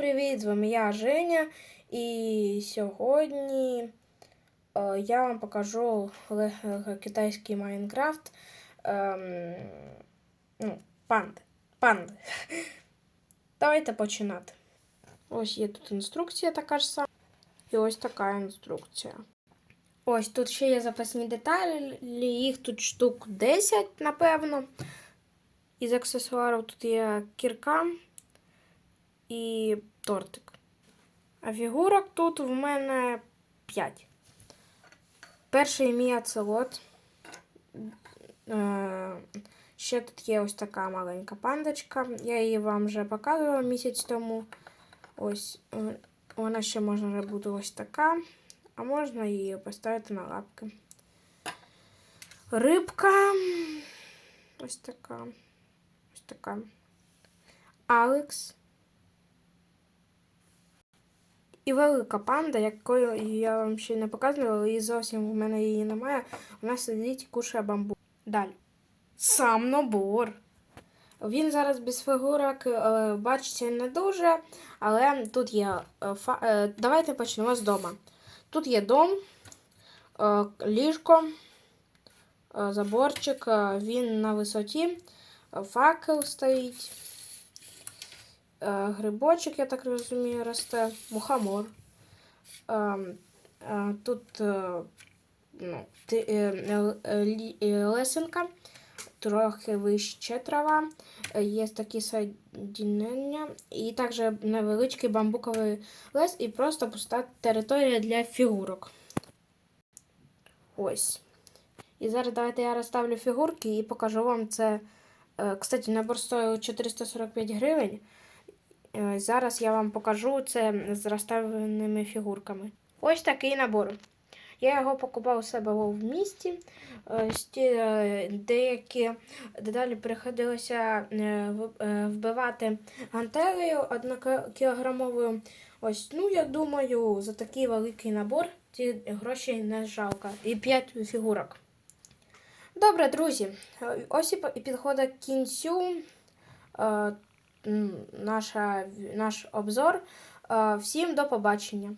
привіт! З вами я Женя. І сьогодні е, я вам покажу китайський Майнкрафт. Ем, ну, панди. Панди. Давайте починати. Ось є тут інструкція така ж сама. І ось така інструкція. Ось тут ще є запасні деталі, їх тут штук 10, напевно. Із аксесуарів тут є кірка і тортик. А фігурок тут в мене 5. Перший мій оцелот. Е, Ще тут є ось така маленька пандочка. Я її вам вже показувала місяць тому. Ось е, вона ще може бути ось така, а можна її поставити на лапки. Рибка. Ось така. Ось така. Алекс. І велика панда, якою я вам ще не показувала, і зовсім в мене її немає. Вона сидить і кушає бамбу. Далі. Сам набор. Він зараз без фігурок, е, бачите, не дуже, але тут є. е, е, Давайте почнемо з дома. Тут є дом, ліжко, заборчик, він на висоті, факел стоїть. Е, Грибочок, я так розумію, росте, мухомор. Е, е, Тут е, ну, лесенка, трохи вище трава, є такі садіння, і також невеличкий бамбуковий лес і просто пуста територія для фігурок. Ось. І зараз давайте я розставлю фігурки і покажу вам це. Кстати, набор стоїв 445 гривень. Е, Зараз я вам покажу це з розставленими фігурками. Ось такий набор. Я його покупав у себе в місті. Е, Деякі деталі приходилося е, вбивати гантелею однокілограмовою. Ось, ну я думаю, за такий великий набор ці гроші не жалко. І 5 фігурок. Добре, друзі, ось і підходить кінцю наша, наш обзор. Е, Всім до побачення.